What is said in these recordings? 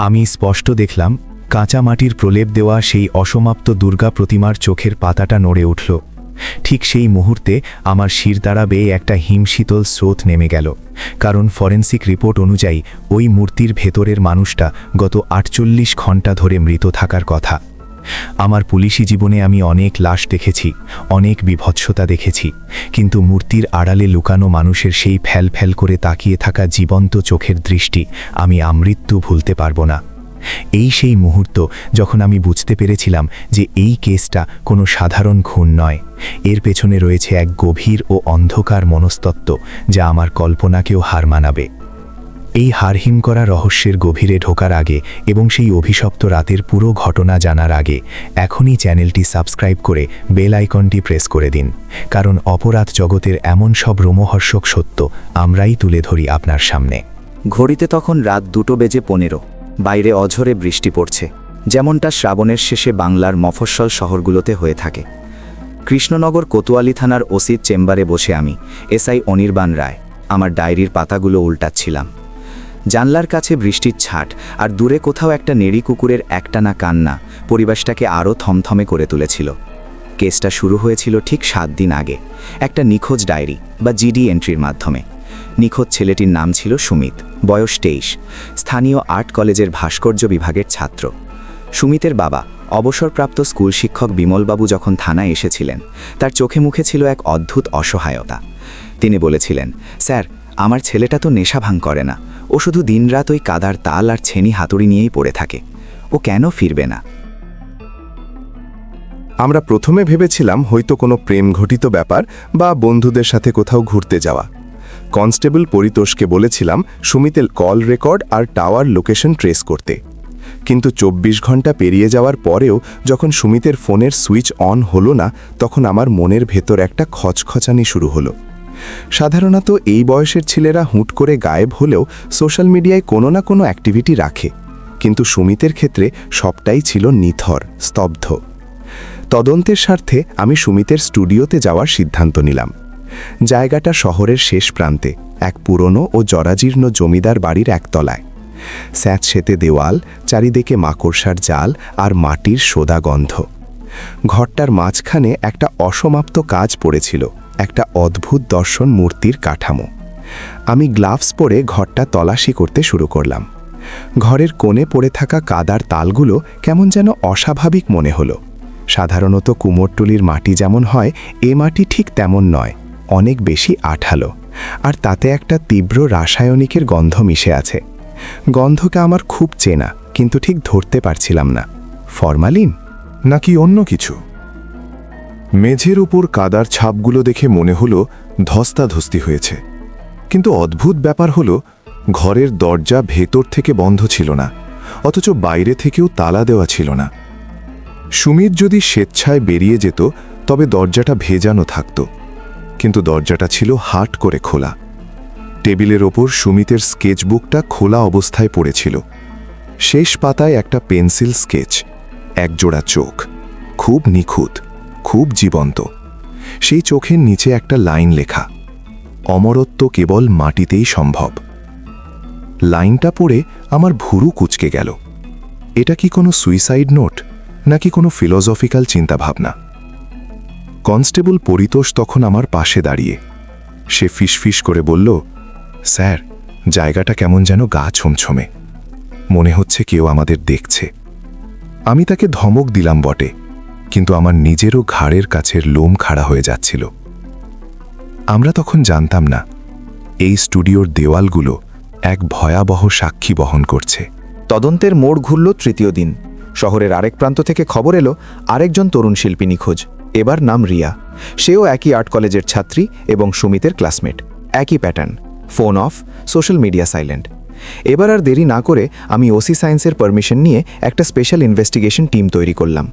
আমি স্পষ্ট দেখলাম, কাঁচা মাটির প্রলেপ দেওয়া সেই অসমাপ্ত দুর্গা প্রতিমার চোখের পাতাটা নড়ে উঠল। ঠিক সেই মুহূর্তে আমার শিরদাঁড়া বেয়ে একটা হিমশীতল স্রোত নেমে গেল। কারণ ফরেন্সিক রিপোর্ট অনুযায়ী ওই মূর্তির ভেতরের মানুষটা গত আটচল্লিশ ঘণ্টা ধরে মৃত থাকার কথা। আমার পুলিশি জীবনে আমি অনেক লাশ দেখেছি, অনেক বিভৎসতা দেখেছি, কিন্তু মূর্তির আড়ালে লুকানো মানুষের সেই ফ্যাল ফ্যাল করে তাকিয়ে থাকা জীবন্ত চোখের দৃষ্টি আমি আমৃত্যু ভুলতে পারব না। এই সেই মুহূর্ত যখন আমি বুঝতে পেরেছিলাম যে এই কেসটা কোনো সাধারণ খুন নয়, এর পেছনে রয়েছে এক গভীর ও অন্ধকার মনস্তত্ত্ব যা আমার কল্পনাকেও হার মানাবে। এই হারহিম করা রহস্যের গভীরে ঢোকার আগে এবং সেই অভিশপ্ত রাতের পুরো ঘটনা জানার আগে এখনই চ্যানেলটি সাবস্ক্রাইব করে বেল আইকনটি প্রেস করে দিন। কারণ অপরাধ জগতের এমন সব রোমহর্ষক সত্য আমরাই তুলে ধরি আপনার সামনে। ঘড়িতে তখন রাত দুটো বেজে পনেরো। বাইরে অঝরে বৃষ্টি পড়ছে। যেমনটা শ্রাবণের শেষে বাংলার মফস্বল শহরগুলোতে হয়ে থাকে। কৃষ্ণনগর কোতোয়ালি থানার ওসির চেম্বারে বসে আমি, এসআই অনির্বাণ রায়। আমার ডায়েরির পাতাগুলো উল্টাচ্ছিলাম। জানলার কাছে বৃষ্টির ছাট, আর দূরে কোথাও একটা নেড়ি কুকুরের একটানা কান্না পরিবেশটাকে আরও থমথমে করে তুলেছিল। কেসটা শুরু হয়েছিল ঠিক সাত দিন আগে, একটা নিখোঁজ ডায়েরি বা জিডি এন্ট্রির মাধ্যমে। নিখোঁজ ছেলেটির নাম ছিল সুমিত, বয়স তেইশ, স্থানীয় আর্ট কলেজের ভাস্কর্য বিভাগের ছাত্র। সুমিতের বাবা, অবসরপ্রাপ্ত স্কুল শিক্ষক বিমলবাবু যখন থানায় এসেছিলেন, তার চোখে মুখে ছিল এক অদ্ভুত অসহায়তা। তিনি বলেছিলেন, স্যার, আমার ছেলেটা তো নেশা ভাঙ করে না ও শুধু দিনরাত ওই কাদার তাল আর ছেনি হাতুড়ি নিয়েই পড়ে থাকে। ও কেন ফিরবে না? আমরা প্রথমে ভেবেছিলাম হয়তো কোনো প্রেম ঘটিত ব্যাপার বা বন্ধুদের সাথে কোথাও ঘুরতে যাওয়া। কনস্টেবল পরিতোষকে বলেছিলাম সুমিতের কল রেকর্ড আর টাওয়ার লোকেশন ট্রেস করতে। কিন্তু চব্বিশ ঘণ্টা পেরিয়ে যাওয়ার পরেও যখন সুমিতের ফোনের সুইচ অন হলো না, তখন আমার মনের ভেতর একটা খচখচানি শুরু হলো। সাধারণত এই বয়সের ছেলেরা হুট করে গায়েব হলেও সোশ্যাল মিডিয়ায় কোনো না কোনো অ্যাক্টিভিটি রাখে। কিন্তু সুমিতের ক্ষেত্রে সবটাই ছিল নিথর, স্তব্ধ। তদন্তের স্বার্থে আমি সুমিতের স্টুডিওতে যাওয়ার সিদ্ধান্ত নিলাম। জায়গাটা শহরের শেষ প্রান্তে, এক পুরনো ও জরাজীর্ণ জমিদার বাড়ির একতলায়। স্যাঁতসেতে দেওয়াল, চারিদিকে মাকড়সার জাল আর মাটির সোদা গন্ধ। ঘরটার মাঝখানে একটা অসমাপ্ত কাজ পড়েছিল। একটা অদ্ভুত দর্শন মূর্তির কাঠামো। আমি গ্লাভস পরে ঘরটা তলাশি করতে শুরু করলাম। ঘরের কোণে পড়ে থাকা কাদার তালগুলো কেমন যেন অস্বাভাবিক মনে হলো। সাধারণত কুমোরটুলির মাটি যেমন হয়, এ মাটি ঠিক তেমন নয়, অনেক বেশি আঠালো, আর তাতে একটা তীব্র রাসায়নিকের গন্ধ মিশে আছে। গন্ধকে আমার খুব চেনা, কিন্তু ঠিক ধরতে পারছিলাম না। ফরমালিন? নাকি অন্য কিছু? মেঝের উপর কাদার ছাপগুলো দেখে মনে হলো ধস্তাধস্তি হয়েছে। কিন্তু অদ্ভুত ব্যাপার হলো, ঘরের দরজা ভেতর থেকে বন্ধ ছিল না, অথচ বাইরে থেকেও তালা দেওয়া ছিল না। সুমিত যদি স্বেচ্ছায় বেরিয়ে যেত, তবে দরজাটা ভেজানো থাকত। কিন্তু দরজাটা ছিল হাট করে খোলা। টেবিলের ওপর সুমিতের স্কেচবুকটা খোলা অবস্থায় পড়েছিল। শেষ পাতায় একটা পেন্সিল স্কেচ, একজোড়া চোখ, খুব নিখুঁত। খুব জীবন্ত। সেই চোখের নিচে একটা লাইন লেখা, অমরত্ব কেবল মাটিতেই সম্ভব। লাইনটা পড়ে আমার ভুরু কুচকে গেল। এটা কি কোনো সুইসাইড নোট, নাকি কোনো ফিলোসফিক্যাল চিন্তাভাবনা? কনস্টেবল পরিতোষ তখন আমার পাশে দাঁড়িয়ে, সে ফিসফিস করে বলল, স্যার, জায়গাটা কেমন যেন গা ছমছমে। মনে হচ্ছে কেউ আমাদের দেখছে। আমি তাকে ধমক দিলাম বটে কিন্তু আমার নিজেরও ঘাড়ের কাছের লোম খাড়া হয়ে যাচ্ছিল। আমরা তখন জানতাম না, এই স্টুডিওর দেওয়ালগুলো এক ভয়াবহ সাক্ষী বহন করছে। তদন্তের মোড় ঘুরল তৃতীয় দিন। শহরের আরেক প্রান্ত থেকে খবর এলো, আরেকজন তরুণ শিল্পী নিখোঁজ। এবার নাম রিয়া। সেও একই আর্ট কলেজের ছাত্রী এবং সুমিতের ক্লাসমেট। একই pattern. Phone off, social media silent. এবার আর দেরি না করে আমি ওসি সায়েন্সের পারমিশন নিয়ে একটা স্পেশাল ইনভেস্টিগেশন টিম তৈরি করলাম।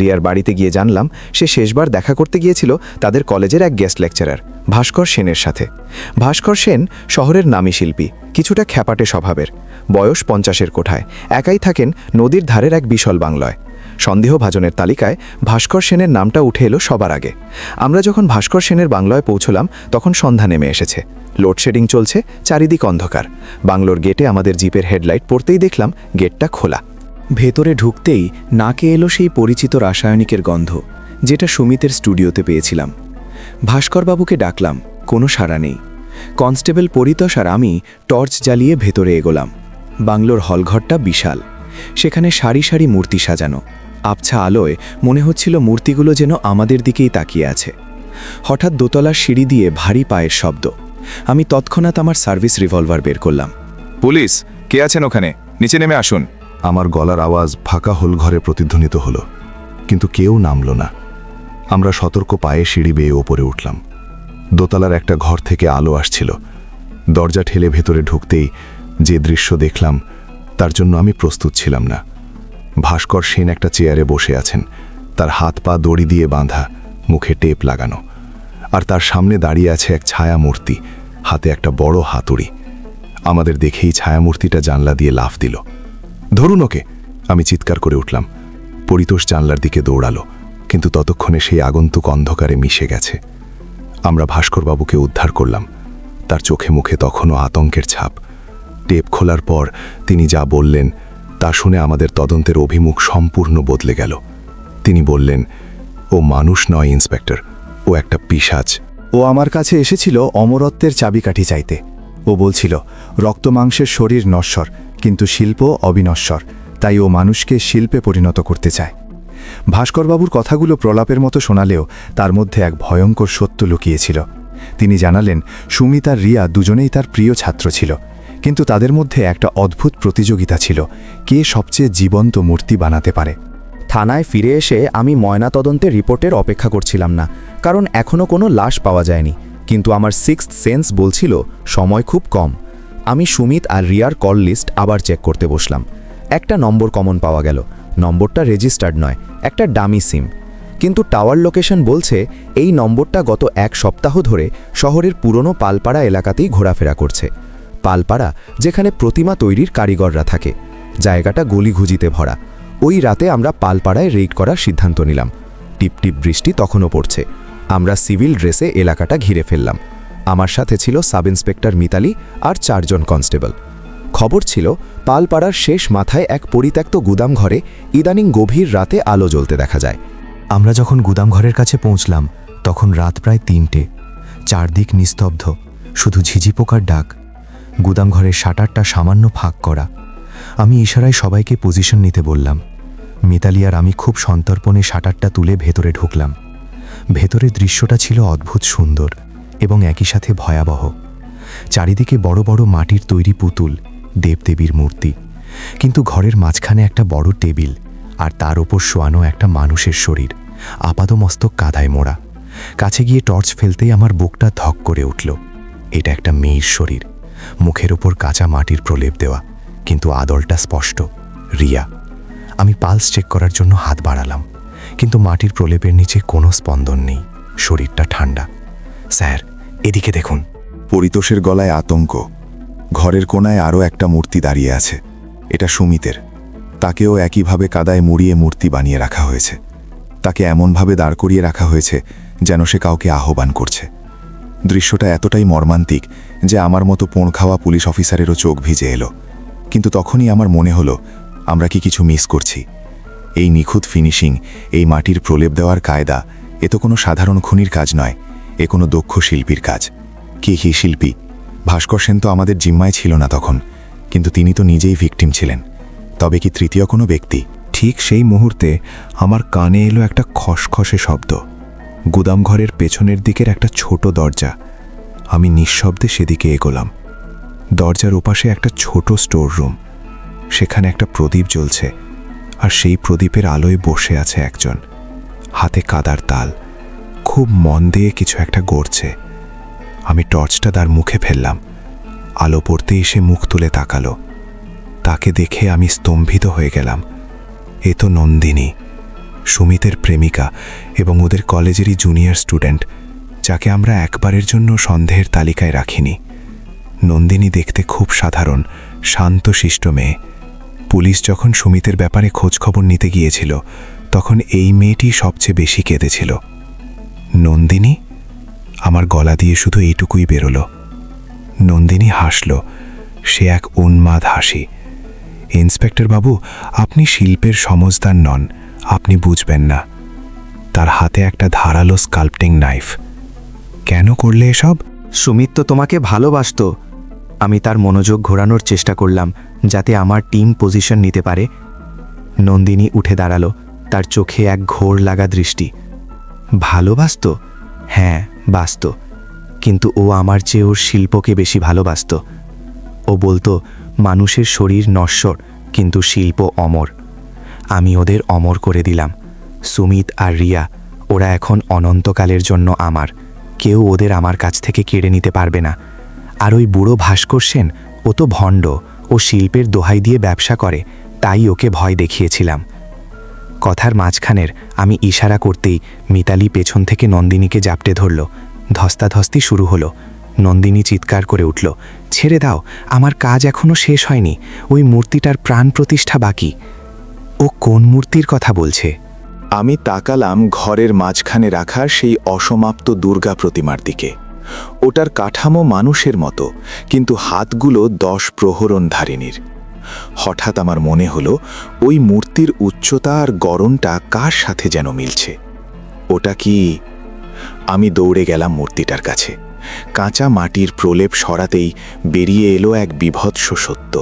রিয়ার বাড়িতে গিয়ে জানলাম, সে শেষবার দেখা করতে গিয়েছিল তাদের কলেজের এক গেস্ট লেকচারার, ভাস্কর সেনের সাথে। ভাস্কর সেন শহরের নামী শিল্পী, কিছুটা খ্যাপাটে স্বভাবের, বয়স পঞ্চাশের কোঠায়, একাই থাকেন নদীর ধারের এক বিশাল বাংলায়। সন্দেহভাজনের তালিকায় ভাস্কর সেনের নামটা উঠে এলো সবার আগে। আমরা যখন ভাস্কর সেনের বাংলায় পৌঁছলাম, তখন সন্ধ্যা নেমে এসেছে। লোডশেডিং চলছে, চারিদিক অন্ধকার। বাংলোর গেটে আমাদের জিপের হেডলাইট পড়তেই দেখলাম গেটটা খোলা। ভেতরে ঢুকতেই নাকে এলো সেই পরিচিত রাসায়নিকের গন্ধ, যেটা সুমিতের স্টুডিওতে পেয়েছিলাম। ভাস্করবাবুকে ডাকলাম, কোনো সাড়া নেই। কনস্টেবল পরিতোষ আর আমি টর্চ জ্বালিয়ে ভেতরে এগোলাম। বাংলোর হলঘরটা বিশাল। সেখানে সারি সারি মূর্তি সাজানো। আবছা আলোয় মনে হচ্ছিল মূর্তিগুলো যেন আমাদের দিকেই তাকিয়ে আছে। হঠাৎ দোতলার সিঁড়ি দিয়ে ভারী পায়ের শব্দ। আমি তৎক্ষণাৎ আমার সার্ভিস রিভলভার বের করলাম। পুলিশ, কে আছেন ওখানে? নিচে নেমে আসুন। আমার গলার আওয়াজ ফাঁকা হোল ঘরে প্রতিধ্বনিত হলো, কিন্তু কেউ নামল না। আমরা সতর্ক পায়ে সিঁড়ি বেয়ে ওপরে উঠলাম। দোতলার একটা ঘর থেকে আলো আসছিল। দরজা ঠেলে ভেতরে ঢুকতেই যে দৃশ্য দেখলাম, তার জন্য আমি প্রস্তুত ছিলাম না। ভাস্কর সেন একটা চেয়ারে বসে আছেন। তার হাত পা দড়ি দিয়ে বাঁধা, মুখে টেপ লাগানো। আর তার সামনে দাঁড়িয়ে আছে এক ছায়া মূর্তি হাতে একটা বড় হাতুড়ি। আমাদের দেখেই ছায়ামূর্তিটা জানলা দিয়ে লাফ দিল। ধরুন ওকে। আমি চিৎকার করে উঠলাম। পরিতোষ জানলার দিকে দৌড়ালো, কিন্তু ততক্ষণে সেই আগন্তুক অন্ধকারে মিশে গেছে। আমরা ভাস্করবাবুকে উদ্ধার করলাম। তার চোখে মুখে তখনও আতঙ্কের ছাপ। টেপ খোলার পর তিনি যা বললেন, তা শুনে আমাদের তদন্তের অভিমুখ সম্পূর্ণ বদলে গেল। তিনি বললেন, ও মানুষ নয়, ইন্সপেক্টর। ও একটা পিসাজ ও আমার কাছে এসেছিল অমরত্বের চাবিকাঠি চাইতে। ও বলছিল রক্তমাংসের শরীর নশ্বর, কিন্তু শিল্প অবিনশ্বর, তাই ও মানুষকে শিল্পে পরিণত করতে চায়। ভাস্করবাবুর কথাগুলো প্রলাপের মতো শোনালেও তার মধ্যে এক ভয়ঙ্কর সত্য লুকিয়েছিল। তিনি জানালেন, সুমিত আর রিয়া দুজনেই তার প্রিয় ছাত্র ছিল, কিন্তু তাদের মধ্যে একটা অদ্ভুত প্রতিযোগিতা ছিল, কে সবচেয়ে জীবন্ত মূর্তি বানাতে পারে। থানায় ফিরে এসে আমি ময়নাতদন্তের রিপোর্টের অপেক্ষা করছিলাম না, কারণ এখনও কোনো লাশ পাওয়া যায়নি। কিন্তু আমার সিক্স সেন্স বলছিল, সময় খুব কম। আমি সুমিত আর রিয়ার কল লিস্ট আবার চেক করতে বসলাম। একটা নম্বর কমন পাওয়া গেল। নম্বরটা রেজিস্টার্ড নয়, একটা ডামি সিম কিন্তু টাওয়ার লোকেশন বলছে, এই নম্বরটা গত এক সপ্তাহ ধরে শহরের পুরনো পালপাড়া এলাকাতেই ঘোরাফেরা করছে। পালপাড়া, যেখানে প্রতিমা তৈরির কারিগররা থাকে। জায়গাটা গলিঘুজিতে ভরা। ওই রাতে আমরা পালপাড়ায় রেইড করার সিদ্ধান্ত নিলাম। টিপটিপ বৃষ্টি তখনও পড়ছে। আমরা সিভিল ড্রেসে এলাকাটা ঘিরে ফেললাম। আমার সাথে ছিল সাব ইন্সপেক্টর মিতালি আর চারজন কনস্টেবল। খবর ছিল, পালপাড়ার শেষ মাথায় এক পরিত্যক্ত গুদাম ঘরে ইদানিং গভীর রাতে আলো জ্বলতে দেখা যায়। আমরা যখন গুদামঘরের কাছে পৌঁছলাম, তখন রাত প্রায় তিনটে। চারদিক নিস্তব্ধ, শুধু ঝিঝি পোকার ডাক। গুদামঘরের শাটারটা সামান্য ফাঁক করা। আমি ইশারায় সবাইকে পজিশন নিতে বললাম। মিতালি আর আমি খুব সন্তর্পণে শাটারটা তুলে ভেতরে ঢুকলাম। ভেতরের দৃশ্যটা ছিল অদ্ভুত সুন্দর এবং একই সাথে ভয়াবহ। চারিদিকে বড় বড় মাটির তৈরি পুতুল, দেবদেবীর মূর্তি। কিন্তু ঘরের মাঝখানে একটা বড় টেবিল আর তার ওপর শোয়ানো একটা মানুষের শরীর, আপাদমস্তক কাদায় মোড়া। কাছে গিয়ে টর্চ ফেলতেই আমার বুকটা ধক করে উঠল। এটা একটা মেয়ের শরীর, মুখের ওপর কাঁচা মাটির প্রলেপ দেওয়া, কিন্তু আদলটা স্পষ্ট, রিয়া। আমি পালস চেক করার জন্য হাত বাড়ালাম। কিন্তু মাটির প্রলেপের নিচে কোনো স্পন্দন নেই, শরীরটা ঠান্ডা। স্যার, এদিকে দেখুন। পরিতোষের গলায় আতঙ্ক। ঘরের কোনায় আরও একটা মূর্তি দাঁড়িয়ে আছে। এটা সুমিতের। তাকেও একইভাবে কাদায় মুড়িয়ে মূর্তি বানিয়ে রাখা হয়েছে। তাকে এমনভাবে দাঁড় করিয়ে রাখা হয়েছে যেন সে কাউকে আহ্বান করছে। দৃশ্যটা এতটাই মর্মান্তিক যে আমার মতো পোঁড় খাওয়া পুলিশ অফিসারেরও চোখ ভিজে এলো। কিন্তু তখনই আমার মনে হলো, আমরা কি কিছু মিস করছি? এই নিখুঁত ফিনিশিং, এই মাটির প্রলেপ দেওয়ার কায়দা, এ তো কোনো সাধারণ খুনির কাজ নয়, এ কোনো দক্ষ শিল্পীর কাজ। কে কি শিল্পী? ভাস্কর সেন তো আমাদের জিম্মায় ছিল না তখন, কিন্তু তিনি তো নিজেই ভিকটিম ছিলেন। তবে কি তৃতীয় কোনো ব্যক্তি? ঠিক সেই মুহূর্তে আমার কানে এলো একটা খসখসে শব্দ। গুদামঘরের পেছনের দিকের একটা ছোট দরজা। আমি নিঃশব্দে সেদিকে এগোলাম। দরজার ওপাশে একটা ছোট স্টোর রুম সেখানে একটা প্রদীপ জ্বলছে। আর সেই প্রদীপের আলোয় বসে আছে একজন। হাতে কাদার তাল। খুব মন দিয়ে কিছু একটা গড়ছে। আমি টর্চটা তার মুখে ফেললাম। আলো পড়তে এসে মুখ তুলে তাকালো। তাকে দেখে আমি স্তম্ভিত হয়ে গেলাম। এ তো নন্দিনী, সুমিতের প্রেমিকা এবং ওদের কলেজেরই জুনিয়র স্টুডেন্ট, যাকে আমরা একবারের জন্য সন্দেহের তালিকায় রাখিনি। নন্দিনী দেখতে খুব সাধারণ, শান্তশিষ্ট মেয়ে। পুলিশ যখন সুমিতের ব্যাপারে খোঁজখবর নিতে গিয়েছিল, তখন এই মেয়েটি সবচেয়ে বেশি কেঁদেছিল। নন্দিনী, আমার গলা দিয়ে শুধু এইটুকুই বেরোলো। নন্দিনী হাসল, সে এক উন্মাদ হাসি। ইন্সপেক্টর বাবু, আপনি শিল্পের সমজদার নন, আপনি বুঝবেন না। তার হাতে একটা ধারালো স্কাল্পটিং নাইফ। কেন করলে এসব? সুমিত তো তোমাকে ভালোবাসতো। আমি তার মনোযোগ ঘোরানোর চেষ্টা করলাম। যাতে আমার টিম পজিশন নিতে পারে। নন্দিনী উঠে দাঁড়াল, তার চোখে এক ঘোর লাগা দৃষ্টি। ভালোবাসত হ্যাঁ বাসত। কিন্তু ও আমার চেয়ে ওর শিল্পকে বেশি ভালোবাসত। ও বলতো, মানুষের শরীর নশ্বর, কিন্তু শিল্প অমর। আমি ওদের অমর করে দিলাম। সুমিত আর রিয়া, ওরা এখন অনন্তকালের জন্য আমার। কেউ ওদের আমার কাছ থেকে কেড়ে নিতে পারবে না। আর ওই বুড়ো ভাস্কর সেন, ও তো ভণ্ড। ও শিল্পের দোহাই দিয়ে ব্যবসা করে, তাই ওকে ভয় দেখিয়েছিলাম। কথার মাঝখানের আমি ইশারা করতেই মিতালি পেছন থেকে নন্দিনীকে জাপটে ধরল। ধস্তাধস্তি শুরু হলো। নন্দিনী চিৎকার করে উঠল, ছেড়ে দাও, আমার কাজ এখনও শেষ হয়নি, ওই মূর্তিটার প্রাণ প্রতিষ্ঠা বাকি। ও কোন মূর্তির কথা বলছে? আমি তাকালাম ঘরের মাঝখানে রাখা সেই অসমাপ্ত দুর্গা প্রতিমার দিকে। ওটার কাঠামো মানুষের মতো, কিন্তু হাতগুলো দশ প্রহরণ ধারিনীর হঠাৎ আমার মনে হলো, ওই মূর্তির উচ্চতা আর গড়নটা কার সাথে যেন মিলছে। ওটা কি? আমি দৌড়ে গেলাম মূর্তিটার কাছে। কাঁচা মাটির প্রলেপ সরাতেই বেরিয়ে এলো এক বিভৎস সত্য।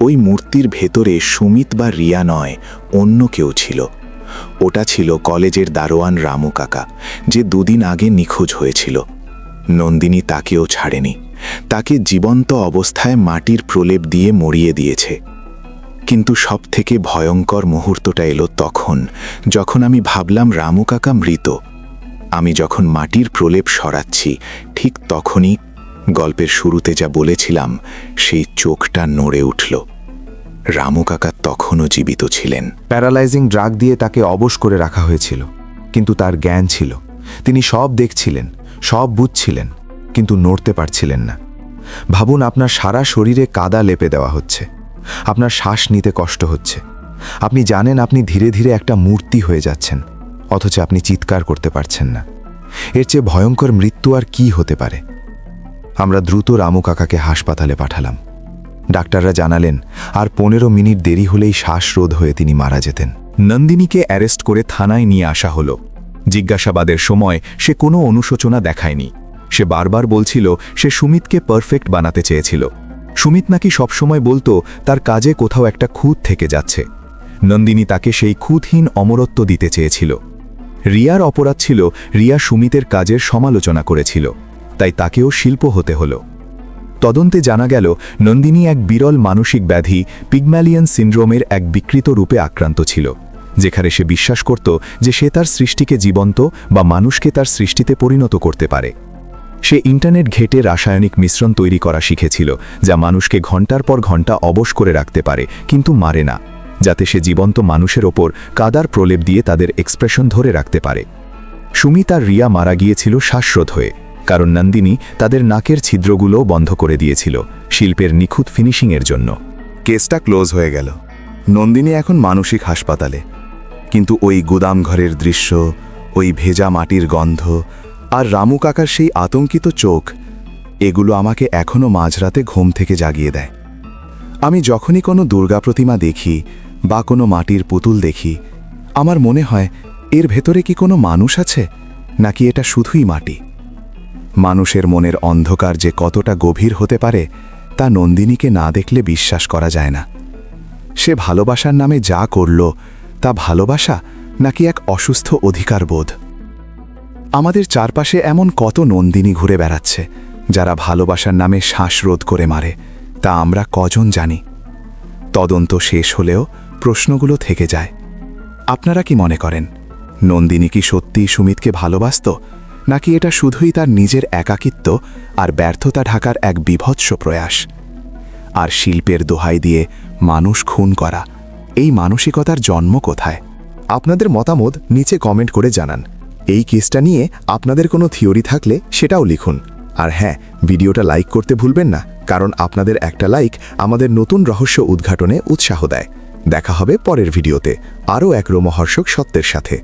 ওই মূর্তির ভেতরে সুমিত বা রিয়া নয়, অন্য কেউ ছিল। ওটা ছিল কলেজের দারোয়ান রামু কাকা, যে দুদিন আগে নিখোঁজ হয়েছিল। নন্দিনী তাকেও ছাড়েনি। তাকে জীবন্ত অবস্থায় মাটির প্রলেপ দিয়ে মরিয়ে দিয়েছে। কিন্তু সবথেকে ভয়ঙ্কর মুহূর্তটা এলো তখন, যখন আমি ভাবলাম, রামু কাকা মৃত। আমি যখন মাটির প্রলেপ সরাচ্ছি, ঠিক তখনই গল্পের শুরুতে যা বলেছিলাম, সেই চোখটা নড়ে উঠল। রামু কাকা তখনও জীবিত ছিলেন। প্যারালাইজিং ড্রাগ দিয়ে তাকে অবশ করে রাখা হয়েছিল, কিন্তু তার জ্ঞান ছিল। তিনি সব দেখছিলেন, সব বুঝছিলেন, কিন্তু নড়তে পারছিলেন না। ভাবুন আপনার সারা শরীরে কাদা লেপে দেওয়া হচ্ছে, আপনার শ্বাস নিতে কষ্ট হচ্ছে। আপনি জানেন আপনি ধীরে ধীরে একটা মূর্তি হয়ে যাচ্ছেন, অথচ আপনি চিৎকার করতে পারছেন না। এর চেয়ে ভয়ঙ্কর মৃত্যু আর কি হতে পারে? আমরা দ্রুত রামু কাকাকে হাসপাতালে পাঠালাম। ডাক্তাররা জানালেন, আর পনেরো মিনিট দেরি হলেই শ্বাসরোধ হয়ে তিনি মারা যেতেন। নন্দিনীকে অ্যারেস্ট করে থানায় নিয়ে আসা হলো। জিজ্ঞাসাবাদের সময় সে কোনো অনুশোচনা দেখায়নি। সে বারবার বলছিল, সে সুমিতকে পারফেক্ট বানাতে চেয়েছিল। সুমিত নাকি সবসময় বলতো, তার কাজে কোথাও একটা খুঁত থেকে যাচ্ছে। নন্দিনী তাকে সেই খুঁতহীন অমরত্ব দিতে চেয়েছিল। রিয়ার অপরাধ ছিল, রিয়া সুমিতের কাজের সমালোচনা করেছিল। তাই তাকেও শিল্প হতে হল। তদন্তে জানা গেল, নন্দিনী এক বিরল মানসিক ব্যাধি, পিগম্যালিয়ান সিন্ড্রোমের এক বিকৃত রূপে আক্রান্ত ছিল। যেখানে সে বিশ্বাস করত যে সে তার সৃষ্টিকে জীবন্ত বা মানুষকে তার সৃষ্টিতে পরিণত করতে পারে। সে ইন্টারনেট ঘেটে রাসায়নিক মিশ্রণ তৈরি করা শিখেছিল, যা মানুষকে ঘণ্টার পর ঘণ্টা অবশ করে রাখতে পারে, কিন্তু মারে না, যাতে সে জীবন্ত মানুষের ওপর কাদার প্রলেপ দিয়ে তাদের এক্সপ্রেশন ধরে রাখতে পারে। সুমিত আর রিয়া মারা গিয়েছিল শ্বাসরোধ হয়ে, কারণ নন্দিনী তাদের নাকের ছিদ্রগুলো বন্ধ করে দিয়েছিল শিল্পের নিখুঁত ফিনিশিংয়ের জন্য। কেসটা ক্লোজ হয়ে গেল। নন্দিনী এখন মানসিক হাসপাতালে। কিন্তু ওই গুদাম ঘরের দৃশ্য, ওই ভেজা মাটির গন্ধ আর রামু কাকার সেই আতঙ্কিত চোখ, এগুলো আমাকে এখনও মাঝরাতে ঘুম থেকে জাগিয়ে দেয়। আমি যখনই কোনো দুর্গা প্রতিমা দেখি বা কোনো মাটির পুতুল দেখি, আমার মনে হয়, এর ভেতরে কি কোনো মানুষ আছে? নাকি এটা শুধুই মাটি? মানুষের মনের অন্ধকার যে কতটা গভীর হতে পারে, তা নন্দিনীকে না দেখলে বিশ্বাস করা যায় না। সে ভালোবাসার নামে যা করল তা ভালোবাসা নাকি এক অসুস্থ অধিকার বোধ আমাদের চারপাশে এমন কত নন্দিনী ঘুরে বেড়াচ্ছে, যারা ভালোবাসার নামে শ্বাসরোধ করে মারে, তা আমরা কজন জানি? তদন্ত শেষ হলেও প্রশ্নগুলো থেকে যায়। আপনারা কি মনে করেন, নন্দিনী কি সত্যিই সুমিতকে ভালোবাসত, নাকি এটা শুধুই তার নিজের একাকিত্ব আর ব্যর্থতা ঢাকার এক বিভৎস প্রয়াস? আর শিল্পের দোহাই দিয়ে মানুষ খুন করা এই মানসিকতার জন্ম কোথায়? আপনাদের মতামত নিচে কমেন্ট করে জানান। এই কেসটা নিয়ে আপনাদের কোনো থিওরি থাকলে সেটাও লিখুন। আর হ্যাঁ ভিডিওটা লাইক করতে ভুলবেন না, কারণ আপনাদের একটা লাইক আমাদের নতুন রহস্য উদ্ঘাটনে উৎসাহ দেয়। দেখা হবে পরের ভিডিওতে। আরও এক রোমহর্ষক সত্যের সাথে।